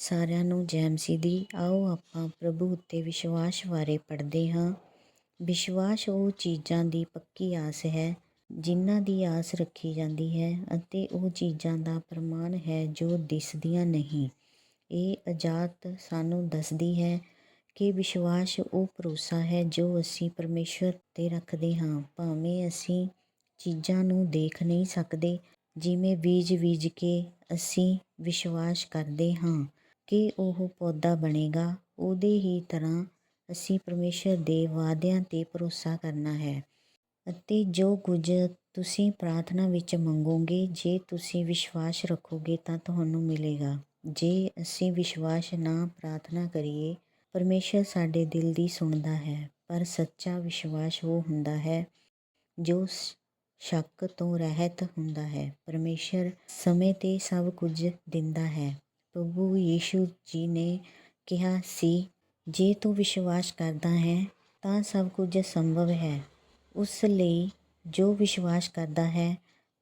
ਸਾਰਿਆਂ ਨੂੰ ਜੈ ਮਸੀਹ ਦੀ ਆਓ ਆਪਾਂ ਪ੍ਰਭੂ ਉੱਤੇ ਵਿਸ਼ਵਾਸ ਬਾਰੇ ਪੜ੍ਹਦੇ ਹਾਂ। ਵਿਸ਼ਵਾਸ ਉਹ ਚੀਜ਼ਾਂ ਦੀ ਪੱਕੀ ਆਸ ਹੈ, ਜਿਨ੍ਹਾਂ ਦੀ ਆਸ ਰੱਖੀ ਜਾਂਦੀ ਹੈ ਅਤੇ ਉਹ ਚੀਜ਼ਾਂ ਦਾ ਪ੍ਰਮਾਣ ਹੈ ਜੋ ਦਿਸਦੀਆਂ ਨਹੀਂ। ਇਹ ਆਜ਼ਾਦ ਸਾਨੂੰ ਦੱਸਦੀ ਹੈ ਕਿ ਵਿਸ਼ਵਾਸ ਉਹ ਭਰੋਸਾ ਹੈ ਜੋ ਅਸੀਂ ਪਰਮੇਸ਼ਵਰ ਤੇ ਰੱਖਦੇ ਹਾਂ, ਭਾਵੇਂ ਅਸੀਂ ਚੀਜ਼ਾਂ ਨੂੰ ਦੇਖ ਨਹੀਂ ਸਕਦੇ, ਜਿਵੇਂ ਬੀਜ ਬੀਜ ਕੇ ਅਸੀਂ ਵਿਸ਼ਵਾਸ ਕਰਦੇ ਹਾਂ। ਕਿ ਉਹ ਪੌਦਾ ਬਣੇਗਾ, ਉਹਦੇ ਹੀ ਤਰ੍ਹਾਂ ਅਸੀਂ ਪਰਮੇਸ਼ਰ ਦੇ ਵਾਅਦਿਆਂ ਤੇ ਭਰੋਸਾ ਕਰਨਾ ਹੈ ਅਤੇ ਜੋ ਕੁਝ ਤੁਸੀਂ ਪ੍ਰਾਰਥਨਾ ਵਿੱਚ ਮੰਗੋਗੇ, ਜੇ ਤੁਸੀਂ ਵਿਸ਼ਵਾਸ ਰੱਖੋਗੇ ਤਾਂ ਤੁਹਾਨੂੰ ਮਿਲੇਗਾ। ਜੇ ਅਸੀਂ ਵਿਸ਼ਵਾਸ ਨਾ ਪ੍ਰਾਰਥਨਾ ਕਰੀਏ, ਪਰਮੇਸ਼ਰ ਸਾਡੇ ਦਿਲ ਦੀ ਸੁਣਦਾ ਹੈ, ਪਰ ਸੱਚਾ ਵਿਸ਼ਵਾਸ ਉਹ ਹੁੰਦਾ ਹੈ ਜੋ ਸ਼ੱਕ ਤੋਂ ਰਹਿਤ ਹੁੰਦਾ ਹੈ। ਪਰਮੇਸ਼ਰ ਸਮੇਂ ਤੇ ਸਭ ਕੁਝ ਦਿੰਦਾ ਹੈ। ਪ੍ਰਭੂ ਯੀਸ਼ੂ ਜੀ ਨੇ ਕਿਹਾ ਸੀ, ਜੇ ਤੂੰ ਵਿਸ਼ਵਾਸ ਕਰਦਾ ਹੈ, ਤਾਂ ਸਭ ਕੁਝ ਸੰਭਵ ਹੈ। ਉਸ ਲਈ ਜੋ ਵਿਸ਼ਵਾਸ ਕਰਦਾ ਹੈ,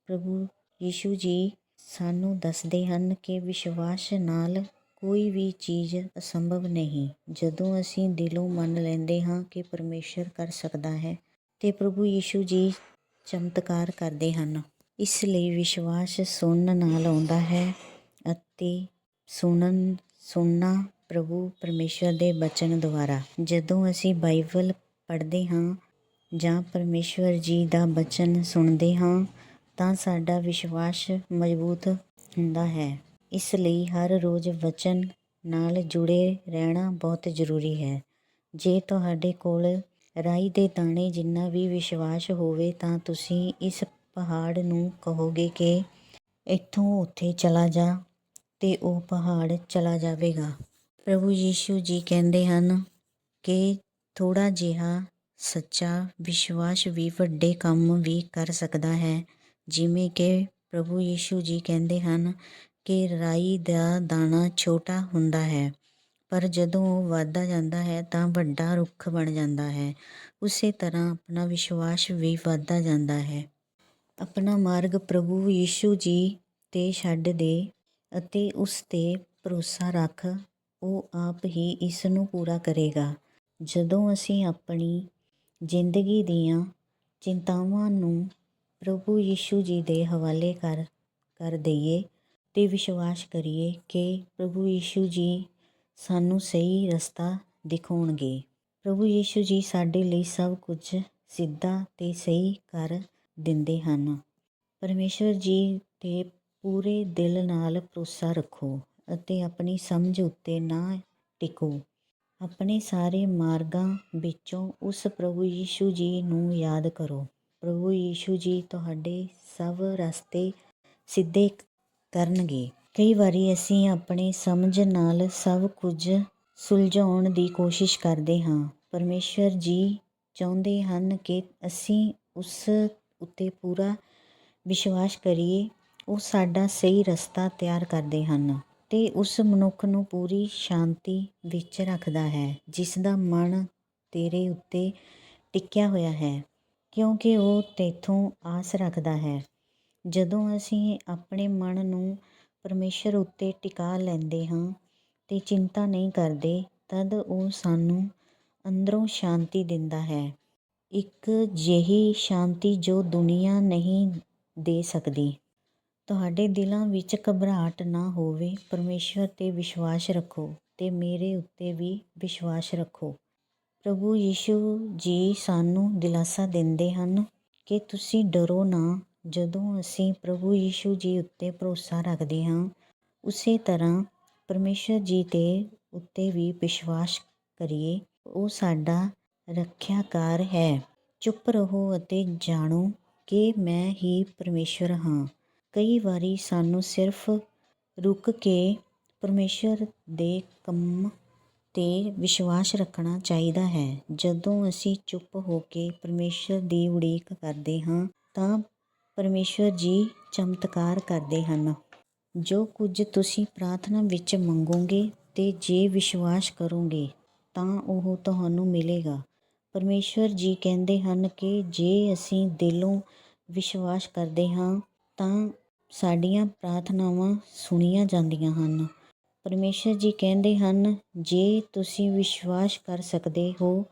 ਪ੍ਰਭੂ ਯੀਸ਼ੂ ਜੀ ਸਾਨੂੰ ਦੱਸਦੇ ਹਨ ਕਿ ਵਿਸ਼ਵਾਸ ਨਾਲ ਕੋਈ ਵੀ ਚੀਜ਼ ਅਸੰਭਵ ਨਹੀਂ। ਜਦੋਂ ਅਸੀਂ ਦਿਲੋਂ ਮੰਨ ਲੈਂਦੇ ਹਾਂ ਕਿ ਪਰਮੇਸ਼ਰ ਕਰ ਸਕਦਾ ਹੈ, ਤੇ ਪ੍ਰਭੂ ਯੀਸ਼ੂ ਜੀ ਚਮਤਕਾਰ ਕਰਦੇ ਹਨ। ਇਸ ਲਈ ਵਿਸ਼ਵਾਸ ਸੁਣਨ ਨਾਲ ਆਉਂਦਾ ਹੈ ਅਤੇ ਸੁਣਨ, ਸੁਣਨਾ ਪ੍ਰਭੂ ਪਰਮੇਸ਼ਰ ਦੇ ਬਚਨ ਦੁਆਰਾ। ਜਦੋਂ ਅਸੀਂ ਬਾਈਬਲ ਪੜ੍ਹਦੇ ਹਾਂ ਜਾਂ ਪਰਮੇਸ਼ਵਰ ਜੀ ਦਾ ਬਚਨ ਸੁਣਦੇ ਹਾਂ, ਤਾਂ ਸਾਡਾ ਵਿਸ਼ਵਾਸ ਮਜ਼ਬੂਤ ਹੁੰਦਾ ਹੈ। ਇਸ ਲਈ ਹਰ ਰੋਜ਼ ਵਚਨ ਨਾਲ ਜੁੜੇ ਰਹਿਣਾ ਬਹੁਤ ਜ਼ਰੂਰੀ ਹੈ। ਜੇ ਤੁਹਾਡੇ ਕੋਲ ਰਾਈ ਦੇ ਦਾਣੇ ਜਿੰਨਾ ਵੀ ਵਿਸ਼ਵਾਸ ਹੋਵੇ, ਤਾਂ ਤੁਸੀਂ ਇਸ ਪਹਾੜ ਨੂੰ ਕਹੋਗੇ ਕਿ ਇੱਥੋਂ ਉੱਥੇ ਚਲਾ ਜਾ। ਤੇ ਉਹ ਪਹਾੜ ਚਲਾ ਜਾਵੇਗਾ। ਪ੍ਰਭੂ ਯੀਸ਼ੂ ਜੀ ਕਹਿੰਦੇ ਹਨ ਕਿ ਥੋੜ੍ਹਾ ਜਿਹਾ ਸੱਚਾ ਵਿਸ਼ਵਾਸ ਵੀ ਵੱਡੇ ਕੰਮ ਵੀ ਕਰ ਸਕਦਾ ਹੈ। ਜਿਵੇਂ ਕਿ ਪ੍ਰਭੂ ਯੀਸ਼ੂ ਜੀ ਕਹਿੰਦੇ ਹਨ ਕਿ ਰਾਈ ਦਾ ਦਾਣਾ ਛੋਟਾ ਹੁੰਦਾ ਹੈ, ਪਰ ਜਦੋਂ ਉਹ ਵੱਧਦਾ ਜਾਂਦਾ ਹੈ ਤਾਂ ਵੱਡਾ ਰੁੱਖ ਬਣ ਜਾਂਦਾ ਹੈ। ਉਸੇ ਤਰ੍ਹਾਂ ਆਪਣਾ ਵਿਸ਼ਵਾਸ ਵੀ ਵੱਧਦਾ ਜਾਂਦਾ ਹੈ। ਆਪਣਾ ਮਾਰਗ ਪ੍ਰਭੂ ਯੀਸ਼ੂ ਜੀ ਤੇ ਛੱਡ ਦੇ। ਅਤੇ ਉਸ ਤੇ ਭਰੋਸਾ ਰੱਖ, ਉਹ ਆਪ ਹੀ ਇਸ ਨੂੰ ਪੂਰਾ ਕਰੇਗਾ। ਜਦੋਂ ਅਸੀਂ ਆਪਣੀ ਜ਼ਿੰਦਗੀ ਦੀਆਂ ਚਿੰਤਾਵਾਂ ਨੂੰ ਪ੍ਰਭੂ ਯਿਸੂ ਜੀ ਦੇ ਹਵਾਲੇ ਕਰ ਕਰ ਦਈਏ ਤੇ ਵਿਸ਼ਵਾਸ ਕਰੀਏ ਕਿ ਪ੍ਰਭੂ ਯੀਸ਼ੂ ਜੀ ਸਾਨੂੰ ਸਹੀ ਰਸਤਾ ਦਿਖਾਉਣਗੇ। ਪ੍ਰਭੂ ਯਿਸੂ ਜੀ ਸਾਡੇ ਲਈ ਸਭ ਕੁਝ ਸਿੱਧਾ ਤੇ ਸਹੀ ਕਰ ਦਿੰਦੇ ਹਨ। ਪਰਮੇਸ਼ਵਰ ਜੀ ਤੇ ਪੂਰੇ ਦਿਲ ਨਾਲ ਭਰੋਸਾ ਰੱਖੋ ਅਤੇ ਆਪਣੀ ਸਮਝ ਉੱਤੇ ਨਾ ਟਿਕੋ। ਆਪਣੇ ਸਾਰੇ ਮਾਰਗਾਂ ਵਿੱਚੋਂ ਉਸ ਪ੍ਰਭੂ ਯੀਸ਼ੂ ਜੀ ਨੂੰ ਯਾਦ ਕਰੋ। ਪ੍ਰਭੂ ਯੀਸ਼ੂ ਜੀ ਤੁਹਾਡੇ ਸਭ ਰਸਤੇ ਸਿੱਧੇ ਕਰਨਗੇ। ਕਈ ਵਾਰੀ ਅਸੀਂ ਆਪਣੀ ਸਮਝ ਨਾਲ ਸਭ ਕੁਝ ਸੁਲਝਾਉਣ ਦੀ ਕੋਸ਼ਿਸ਼ ਕਰਦੇ ਹਾਂ। ਪਰਮੇਸ਼ਰ ਜੀ ਚਾਹੁੰਦੇ ਹਨ ਕਿ ਅਸੀਂ ਉਸ ਉੱਤੇ ਪੂਰਾ ਵਿਸ਼ਵਾਸ ਕਰੀਏ ਉਹ ਸਾਡਾ ਸਹੀ ਰਸਤਾ ਤਿਆਰ ਕਰਦੇ ਹਨ ਅਤੇ ਉਸ ਮਨੁੱਖ ਨੂੰ ਪੂਰੀ ਸ਼ਾਂਤੀ ਵਿੱਚ ਰੱਖਦਾ ਹੈ ਜਿਸ ਦਾ ਮਨ ਤੇਰੇ ਉੱਤੇ ਟਿਕਿਆ ਹੋਇਆ ਹੈ, ਕਿਉਂਕਿ ਉਹ ਤੈਥੋਂ ਆਸ ਰੱਖਦਾ ਹੈ। ਜਦੋਂ ਅਸੀਂ ਆਪਣੇ ਮਨ ਨੂੰ ਪਰਮੇਸ਼ਰ ਉੱਤੇ ਟਿਕਾ ਲੈਂਦੇ ਹਾਂ ਅਤੇ ਚਿੰਤਾ ਨਹੀਂ ਕਰਦੇ, ਤਦ ਉਹ ਸਾਨੂੰ ਅੰਦਰੋਂ ਸ਼ਾਂਤੀ ਦਿੰਦਾ ਹੈ। ਇੱਕ ਜਿਹੀ ਸ਼ਾਂਤੀ ਜੋ ਦੁਨੀਆ ਨਹੀਂ ਦੇ ਸਕਦੀ। ਤੁਹਾਡੇ ਦਿਲਾਂ ਵਿੱਚ ਘਬਰਾਹਟ ਨਾ ਹੋਵੇ, ਪਰਮੇਸ਼ਵਰ ਤੇ ਵਿਸ਼ਵਾਸ ਰੱਖੋ ਅਤੇ ਮੇਰੇ ਉੱਤੇ ਵੀ ਵਿਸ਼ਵਾਸ ਰੱਖੋ। ਪ੍ਰਭੂ ਯਿਸੂ ਜੀ ਸਾਨੂੰ ਦਿਲਾਸਾ ਦਿੰਦੇ ਹਨ ਕਿ ਤੁਸੀਂ ਡਰੋ ਨਾ। ਜਦੋਂ ਅਸੀਂ ਪ੍ਰਭੂ ਯਿਸੂ ਜੀ ਉੱਤੇ ਭਰੋਸਾ ਰੱਖਦੇ ਹਾਂ, ਉਸੇ ਤਰ੍ਹਾਂ ਪਰਮੇਸ਼ਰ ਜੀ ਤੇ ਉੱਤੇ ਵੀ ਵਿਸ਼ਵਾਸ ਕਰੀਏ। ਉਹ ਸਾਡਾ ਰੱਖਿਆਕਾਰ ਹੈ। ਚੁੱਪ ਰਹੋ ਅਤੇ ਜਾਣੋ ਕਿ ਮੈਂ ਹੀ ਪਰਮੇਸ਼ਰ ਹਾਂ। ਕਈ ਵਾਰੀ ਸਾਨੂੰ ਸਿਰਫ ਰੁਕ ਕੇ ਪਰਮੇਸ਼ਰ ਦੇ ਕੰਮ ਤੇ ਵਿਸ਼ਵਾਸ ਰੱਖਣਾ ਚਾਹੀਦਾ ਹੈ। ਜਦੋਂ ਅਸੀਂ ਚੁੱਪ ਹੋ ਕੇ ਪਰਮੇਸ਼ਰ ਦੀ ਉਡੀਕ ਕਰਦੇ ਹਾਂ, ਤਾਂ ਪਰਮੇਸ਼ਰ ਜੀ ਚਮਤਕਾਰ ਕਰਦੇ ਹਨ। ਜੋ ਕੁਝ ਤੁਸੀਂ ਪ੍ਰਾਰਥਨਾ ਵਿੱਚ ਮੰਗੋਗੇ ਤੇ ਜੇ ਵਿਸ਼ਵਾਸ ਕਰੋਗੇ, ਤਾਂ ਉਹ ਤੁਹਾਨੂੰ ਮਿਲੇਗਾ। ਪਰਮੇਸ਼ਰ ਜੀ ਕਹਿੰਦੇ ਹਨ ਕਿ ਜੇ ਅਸੀਂ ਦਿਲੋਂ ਵਿਸ਼ਵਾਸ ਕਰਦੇ ਹਾਂ, ਤਾਂ ਸਾਡੀਆਂ ਪ੍ਰਾਰਥਨਾਵਾਂ ਸੁਣੀਆਂ ਜਾਂਦੀਆਂ ਹਨ। ਪਰਮੇਸ਼ਰ ਜੀ ਕਹਿੰਦੇ ਹਨ, ਜੇ ਤੁਸੀਂ ਵਿਸ਼ਵਾਸ ਕਰ ਸਕਦੇ ਹੋ,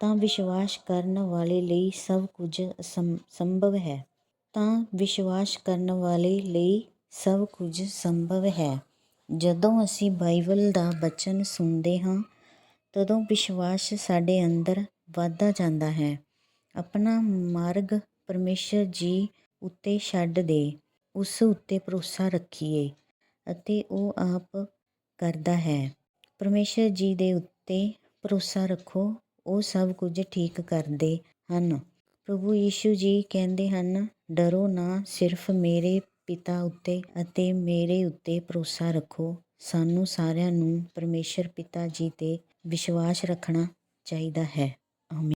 ਤਾਂ ਵਿਸ਼ਵਾਸ ਕਰਨ ਵਾਲੇ ਲਈ ਸਭ ਕੁਝ ਅਸੰ- ਸੰਭਵ ਹੈ। ਤਾਂ ਵਿਸ਼ਵਾਸ ਕਰਨ ਵਾਲੇ ਲਈ ਸਭ ਕੁਝ ਸੰਭਵ ਹੈ। ਜਦੋਂ ਅਸੀਂ ਬਾਈਬਲ ਦਾ ਬਚਨ ਸੁਣਦੇ ਹਾਂ, ਤਦੋਂ ਵਿਸ਼ਵਾਸ ਸਾਡੇ ਅੰਦਰ ਵੱਧਦਾ ਜਾਂਦਾ ਹੈ। ਆਪਣਾ ਮਾਰਗ ਪਰਮੇਸ਼ਰ ਜੀ ਉੱਤੇ ਛੱਡ ਦੇ। ਉਸ ਉੱਤੇ ਭਰੋਸਾ ਰੱਖੀਏ ਅਤੇ ਉਹ ਆਪ ਕਰਦਾ ਹੈ। ਪਰਮੇਸ਼ਰ ਜੀ ਦੇ ਉੱਤੇ ਭਰੋਸਾ ਰੱਖੋ, ਉਹ ਸਭ ਕੁਝ ਠੀਕ ਕਰਦੇ ਹਨ। ਪ੍ਰਭੂ ਯੀਸ਼ੂ ਜੀ ਕਹਿੰਦੇ ਹਨ, ਡਰੋ ਨਾ, ਸਿਰਫ ਮੇਰੇ ਪਿਤਾ ਉੱਤੇ ਅਤੇ ਮੇਰੇ ਉੱਤੇ ਭਰੋਸਾ ਰੱਖੋ। ਸਾਨੂੰ ਸਾਰਿਆਂ ਨੂੰ ਪਰਮੇਸ਼ਰ ਪਿਤਾ ਜੀ ਤੇ ਵਿਸ਼ਵਾਸ ਰੱਖਣਾ ਚਾਹੀਦਾ ਹੈ। ਆਮੀਨ।